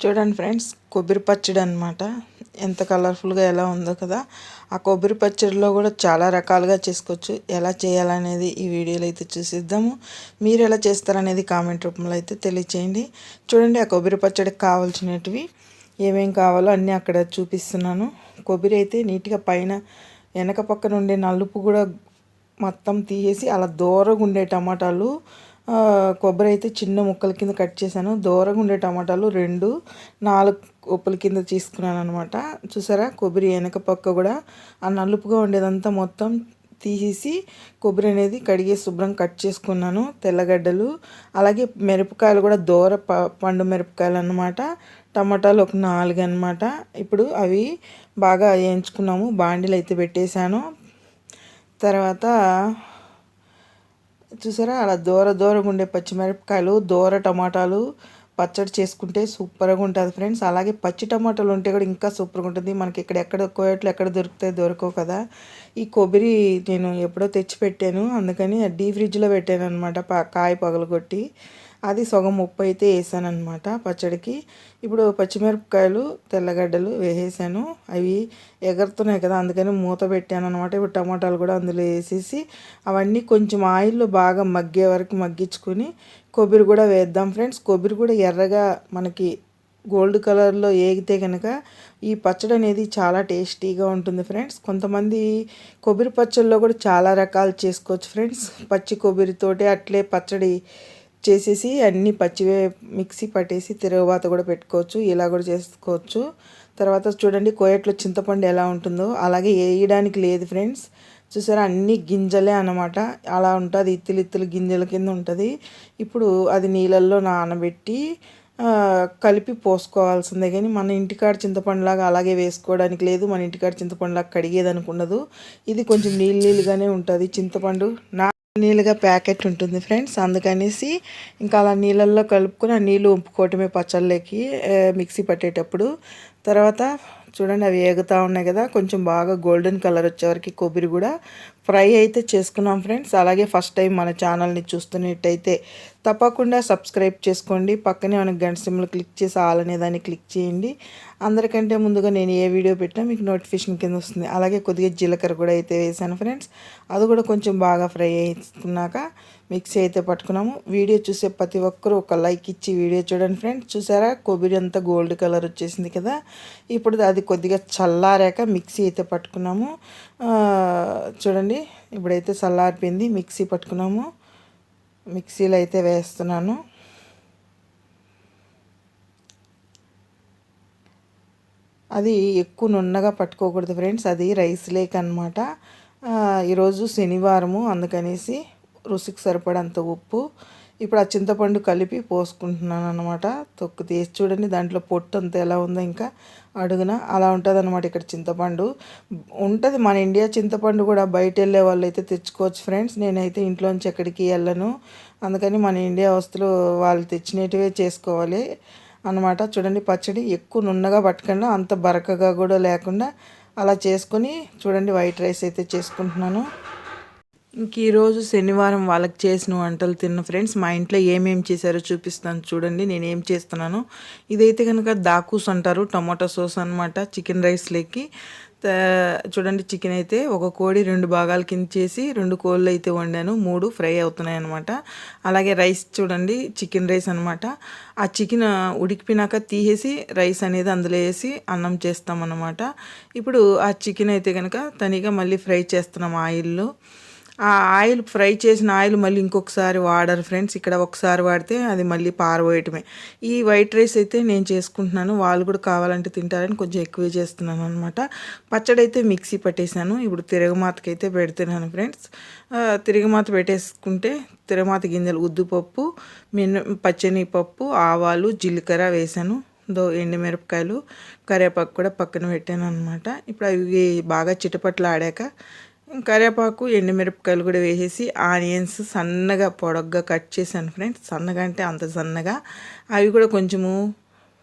చూడండి ఫ్రెండ్స్ కొబ్బరి పచ్చడి అనమాట ఎంత కలర్ఫుల్గా ఎలా ఉందో కదా. ఆ కొబ్బరి పచ్చడిలో కూడా చాలా రకాలుగా చేసుకోవచ్చు. ఎలా చేయాలనేది ఈ వీడియోలో అయితే చూసిద్దాము. మీరు ఎలా చేస్తారనేది కామెంట్ రూపంలో అయితే తెలియచేయండి. చూడండి ఆ కొబ్బరి పచ్చడికి కావాల్సినవి ఏమేం కావాలో అన్నీ అక్కడ చూపిస్తున్నాను. కొబ్బరి అయితే నీట్గా పైన వెనక పక్కన ఉండే నలుపు కూడా మొత్తం తీసేసి అలా దూరంగా ఉండే టమాటాలు కొబ్బరి అయితే చిన్న ముక్కల కింద కట్ చేశాను. దూరంగా ఉండే టమాటాలు రెండు నాలుగు ఉప్పుల కింద తీసుకున్నాను అనమాట చూసారా? కొబ్బరి వెనక పక్క కూడా ఆ నలుపుగా ఉండేదంతా మొత్తం తీసేసి కొబ్బరి అనేది కడిగి శుభ్రం కట్ చేసుకున్నాను. తెల్లగడ్డలు అలాగే మిరపకాయలు కూడా దూర పండు మిరపకాయలు అనమాట టమాటాలు ఒక నాలుగు అనమాట ఇప్పుడు అవి బాగా వేయించుకున్నాము. బాండీలు అయితే పెట్టేశాను. తర్వాత చూసారా? అలా దూర దూరంగా ఉండే పచ్చిమిరపకాయలు దూర టమాటాలు పచ్చడి చేసుకుంటే సూపర్గా ఉంటుంది ఫ్రెండ్స్. అలాగే పచ్చి టమాటాలు ఉంటే కూడా ఇంకా సూపర్గా ఉంటుంది. మనకి ఇక్కడ ఎక్కడ కోయట్లు ఎక్కడ దొరుకుతాయి దొరకవు కదా. ఈ కొబ్బరి నేను ఎప్పుడో తెచ్చి పెట్టాను. అందుకని డీ ఫ్రిడ్జ్లో పెట్టాను అనమాట కాయ పగలగొట్టి. అది సగం ఉప్పు అయితే వేసాను అనమాట పచ్చడికి. ఇప్పుడు పచ్చిమిరపకాయలు తెల్లగడ్డలు వేసేసాను. అవి ఎగరుతున్నాయి కదా అందుకని మూత పెట్టాను అనమాట ఇప్పుడు టమాటాలు కూడా అందులో వేసేసి అవన్నీ కొంచెం ఆయిల్లో బాగా మగ్గే వరకు మగ్గించుకొని కొబ్బరి కూడా వేద్దాం ఫ్రెండ్స్. కొబ్బరి కూడా ఎర్రగా మనకి గోల్డ్ కలర్లో ఏగితే కనుక ఈ పచ్చడి అనేది చాలా టేస్టీగా ఉంటుంది ఫ్రెండ్స్. కొంతమంది కొబ్బరి పచ్చడిలో కూడా చాలా రకాలు చేసుకోవచ్చు ఫ్రెండ్స్. పచ్చి కొబ్బరితోటి అట్లే పచ్చడి చేసేసి అన్ని పచ్చివే మిక్సీ పట్టేసి తిరగబాత కూడా పెట్టుకోవచ్చు ఇలా కూడా చేసుకోవచ్చు. తర్వాత చూడండి కోయట్లో చింతపండు ఎలా ఉంటుందో అలాగే వేయడానికి లేదు ఫ్రెండ్స్. చూసారా అన్ని గింజలే అనమాట అలా ఉంటుంది ఇత్తులు ఇత్తులు గింజల కింద ఉంటుంది. ఇప్పుడు అది నీళ్ళల్లో నానబెట్టి కలిపి పోసుకోవాల్సిందే కానీ మన ఇంటికాడ చింతపండులాగా అలాగే వేసుకోవడానికి లేదు. మన ఇంటికాడ చింతపండులాగా కడిగేది అనుకున్నదు. ఇది కొంచెం నీళ్ళు నీళ్ళుగానే ఉంటుంది. చింతపండు నా నీళ్ళుగా ప్యాకెట్ ఉంటుంది ఫ్రెండ్స్. అందుకనేసి ఇంకా అలా నీళ్ళల్లో కలుపుకుని ఆ నీళ్ళు ఉంపుకోవటమే పచ్చళ్ళకి మిక్సీ పట్టేటప్పుడు. తర్వాత చూడండి అవి ఏగుతూ ఉన్నాయి కదా కొంచెం బాగా గోల్డెన్ కలర్ వచ్చేవరకు కొబ్బరి కూడా ఫ్రై అయితే చేసుకున్నాం ఫ్రెండ్స్. అలాగే ఫస్ట్ టైం మన ఛానల్ని చూస్తున్నట్టయితే తప్పకుండా సబ్స్క్రైబ్ చేసుకోండి. పక్కనే మనకి గంట సిమ్లు క్లిక్ చేసి ఆల్ అనే దాన్ని క్లిక్ చేయండి. అందరికంటే ముందుగా నేను ఏ వీడియో పెట్టినా మీకు నోటిఫికేషన్ కింద వస్తుంది. అలాగే కొద్దిగా జీలకర్ర కూడా అయితే వేసాను ఫ్రెండ్స్. అది కూడా కొంచెం బాగా ఫ్రై చేసుకున్నాక మిక్సీ అయితే పట్టుకున్నాము. వీడియో చూసే ప్రతి ఒక్కరూ ఒక లైక్ ఇచ్చి వీడియో చూడండి ఫ్రెండ్స్. చూసారా? కొబ్బరి అంతా గోల్డ్ కలర్ వచ్చేసింది కదా. ఇప్పుడు అది కొద్దిగా చల్లారాక మిక్సీ అయితే పట్టుకున్నాము. చూడండి. ఇప్పుడైతే చల్లారిపోయింది. మిక్సీ పట్టుకున్నాము. మిక్సీలో అయితే వేస్తున్నాను. అది ఎక్కువ నున్నగా పట్టుకోకూడదు ఫ్రెండ్స్ అది రైస్ లేక్ అనమాట ఈరోజు శనివారము అందుకనేసి రుచికి సరిపడంత ఉప్పు ఇప్పుడు ఆ చింతపండు కలిపి పోసుకుంటున్నాను అనమాట తొక్కు తీసి చూడండి దాంట్లో పొట్టు అంత ఎలా ఉందో ఇంకా అడుగున అలా ఉంటుంది అనమాట ఇక్కడ చింతపండు. ఉంటుంది మన ఇండియా చింతపండు కూడా బయట వెళ్ళే వాళ్ళు అయితే తెచ్చుకోవచ్చు ఫ్రెండ్స్. నేనైతే ఇంట్లోంచి ఎక్కడికి వెళ్ళను. అందుకని మన ఇండియా వస్తువులు వాళ్ళు తెచ్చినట్టువే చేసుకోవాలి అనమాట చూడండి పచ్చడి ఎక్కువ నున్నగా పట్టకుండా అంత బరకగా కూడా లేకుండా అలా చేసుకొని చూడండి వైట్ రైస్ అయితే చేసుకుంటున్నాను. ఇంక ఈరోజు శనివారం వాళ్ళకి చేసిన వంటలు తిన్న ఫ్రెండ్స్ మా ఇంట్లో ఏమేమి చేశారో చూపిస్తాను చూడండి నేను ఏం చేస్తున్నాను. ఇదైతే కనుక దాకూస్ అంటారు టమాటో సాస్ అనమాట చికెన్ రైస్లోకి చూడండి చికెన్ అయితే ఒక కోడి రెండు భాగాల కింద చేసి రెండు కోళ్ళు అయితే వండాను మూడు ఫ్రై అవుతున్నాయి అనమాట అలాగే రైస్ చూడండి చికెన్ రైస్ అనమాట ఆ చికెన్ ఉడికిపోయినాక తీసేసి రైస్ అనేది అందులో వేసి అన్నం చేస్తామన్నమాట. ఇప్పుడు ఆ చికెన్ అయితే కనుక తనిగా మళ్ళీ ఫ్రై చేస్తున్నాం ఆయిల్లో. ఆ ఆయిల్ ఫ్రై చేసిన ఆయిల్ మళ్ళీ ఇంకొకసారి వాడరు ఫ్రెండ్స్. ఇక్కడ ఒకసారి వాడితే అది మళ్ళీ పారబోయటమే. ఈ వైట్ రైస్ అయితే నేను చేసుకుంటున్నాను. వాళ్ళు కూడా కావాలంటే తింటారని కొంచెం ఎక్కువే చేస్తున్నాను అనమాట పచ్చడి అయితే మిక్సీ పట్టేశాను ఇప్పుడు తిరగమాతకి అయితే పెడుతున్నాను ఫ్రెండ్స్. తిరగమాత పెట్టేసుకుంటే తిరగమాత గింజలు ఉద్దుపప్పు మిన పచ్చని పప్పు ఆవాలు జీలకర్ర వేసాను. దో ఎండుమిరపకాయలు కరివేపాకు కూడా పక్కన పెట్టాను అనమాట ఇప్పుడు అవి బాగా చిటపట్లు ఆడాక కరివేపాకు ఎండుమిరపకాయలు కూడా వేసేసి ఆనియన్స్ సన్నగా పొడగ్గా కట్ చేశాను ఫ్రెండ్స్. సన్నగా అంటే అంత సన్నగా. అవి కూడా కొంచెము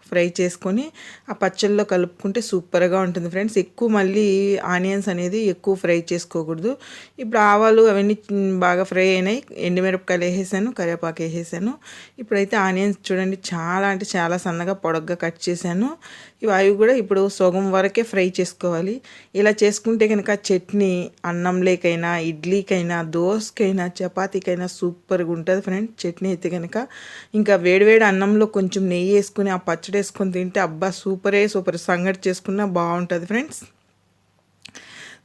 ఫ్రై చేసుకొని ఆ పచ్చళ్ళలో కలుపుకుంటే సూపర్గా ఉంటుంది ఫ్రెండ్స్. ఎక్కువ మళ్ళీ ఆనియన్స్ అనేది ఎక్కువ ఫ్రై చేసుకోకూడదు. ఇప్పుడు ఆవాలు అవన్నీ బాగా ఫ్రై అయినాయి. ఎండుమిరపకాయలు వేసేసాను కరివేపాకు వేసేసాను. ఇప్పుడైతే ఆనియన్స్ చూడండి చాలా అంటే చాలా సన్నగా పొడగ్గా కట్ చేశాను. ఇవి అవి కూడా ఇప్పుడు సగం వరకే ఫ్రై చేసుకోవాలి. ఇలా చేసుకుంటే కనుక చట్నీ అన్నంలేకైనా ఇడ్లీకైనా దోసకైనా చపాతీకైనా సూపర్గా ఉంటుంది ఫ్రెండ్. చట్నీ అయితే కనుక ఇంకా వేడివేడి అన్నంలో కొంచెం నెయ్యి వేసుకుని ఆ పచ్చడి వేసుకొని తింటే అబ్బా సూపరే సూపర్. సంగటి చేసుకున్నా బాగుంటుంది ఫ్రెండ్స్.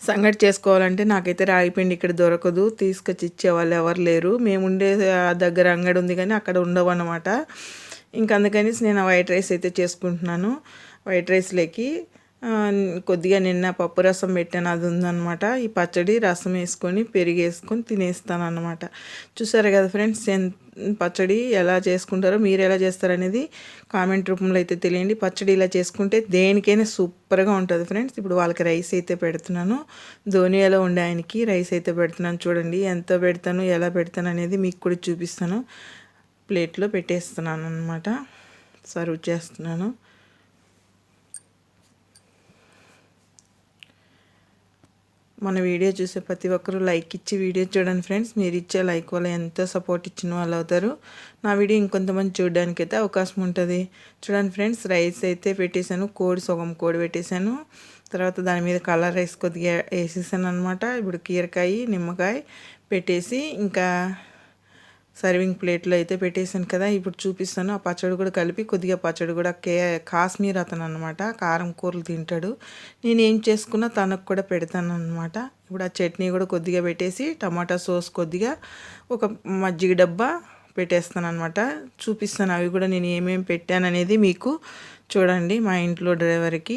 సంగటి చేసుకోవాలంటే నాకైతే రాగిపిండి ఇక్కడ దొరకదు. తీసుకొచ్చి ఇచ్చేవాళ్ళు ఎవరు లేరు. మేము ఉండే దగ్గర అంగడి ఉంది కానీ అక్కడ ఉండవు అనమాట ఇంక అందుకని నేను వైట్ రైస్ అయితే చేసుకుంటున్నాను. వైట్ రైస్లోకి కొద్దిగా నిన్న పప్పు రసం పెట్టాను అది ఉందనమాట ఈ పచ్చడి రసం వేసుకొని పెరిగి వేసుకొని తినేస్తాను అనమాట చూసారు కదా ఫ్రెండ్స్ పచ్చడి ఎలా చేసుకుంటారో మీరు ఎలా చేస్తారనేది కామెంట్ రూపంలో అయితే తెలియండి. పచ్చడి ఇలా చేసుకుంటే దేనికైనా సూపర్గా ఉంటుంది ఫ్రెండ్స్. ఇప్పుడు వాళ్ళకి రైస్ అయితే పెడుతున్నాను. ధోనియాలో ఉండే ఆయనకి రైస్ అయితే పెడుతున్నాను. చూడండి ఎంత పెడతాను ఎలా పెడతాను అనేది మీకు కూడా చూపిస్తాను. ప్లేట్లో పెట్టేస్తున్నాను అనమాట సర్వ్ చేస్తున్నాను. మన వీడియో చూసే ప్రతి ఒక్కరూ లైక్ ఇచ్చి వీడియో చూడండి ఫ్రెండ్స్. మీరు ఇచ్చే లైక్ వల్ల ఎంతో సపోర్ట్ ఇచ్చిన వాళ్ళు అవుతారు. నా వీడియో ఇంకొంతమంది చూడడానికి అయితే అవకాశం ఉంటుంది. చూడండి ఫ్రెండ్స్ రైస్ అయితే పెట్టేశాను. కోడి సగం కోడి పెట్టేశాను. తర్వాత దాని మీద కలర్ రైస్ కొద్దిగా వేసేసాను అనమాట ఇప్పుడు కీరకాయ నిమ్మకాయ పెట్టేసి ఇంకా సర్వింగ్ ప్లేట్లో అయితే పెట్టేశాను కదా ఇప్పుడు చూపిస్తాను. ఆ పచ్చడి కూడా కలిపి కొద్దిగా పచ్చడి కూడా కే కాశ్మీర్ అతను అనమాట కారం కూరలు తింటాడు. నేను ఏం చేసుకున్నా తనకు కూడా పెడతాను అనమాట ఇప్పుడు ఆ చట్నీ కూడా కొద్దిగా పెట్టేసి టమాటా సాస్ కొద్దిగా ఒక మజ్జిగ డబ్బా పెట్టేస్తాను అనమాట చూపిస్తాను అవి కూడా నేను ఏమేమి పెట్టాననేది మీకు చూడండి మా ఇంట్లో డ్రైవర్కి.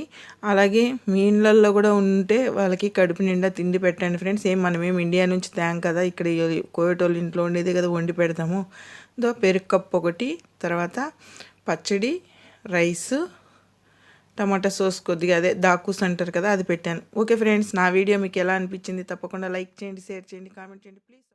అలాగే మీ ఇండ్లల్లో కూడా ఉంటే వాళ్ళకి కడుపు నిండా తిండి పెట్టండి ఫ్రెండ్స్. ఏం మనమేం ఇండియా నుంచి తేం కదా ఇక్కడ కోయటోళ్ళు ఇంట్లో ఉండేది కదా వండి పెడతాము. దో పెరుగు కప్పు ఒకటి తర్వాత పచ్చడి రైస్ టమాటా సాస్ కొద్దిగా అదే దాకూస్ అంటారు కదా అది పెట్టాను. ఓకే ఫ్రెండ్స్ నా వీడియో మీకు ఎలా అనిపించింది తప్పకుండా లైక్ చేయండి షేర్ చేయండి కామెంట్ చేయండి ప్లీజ్.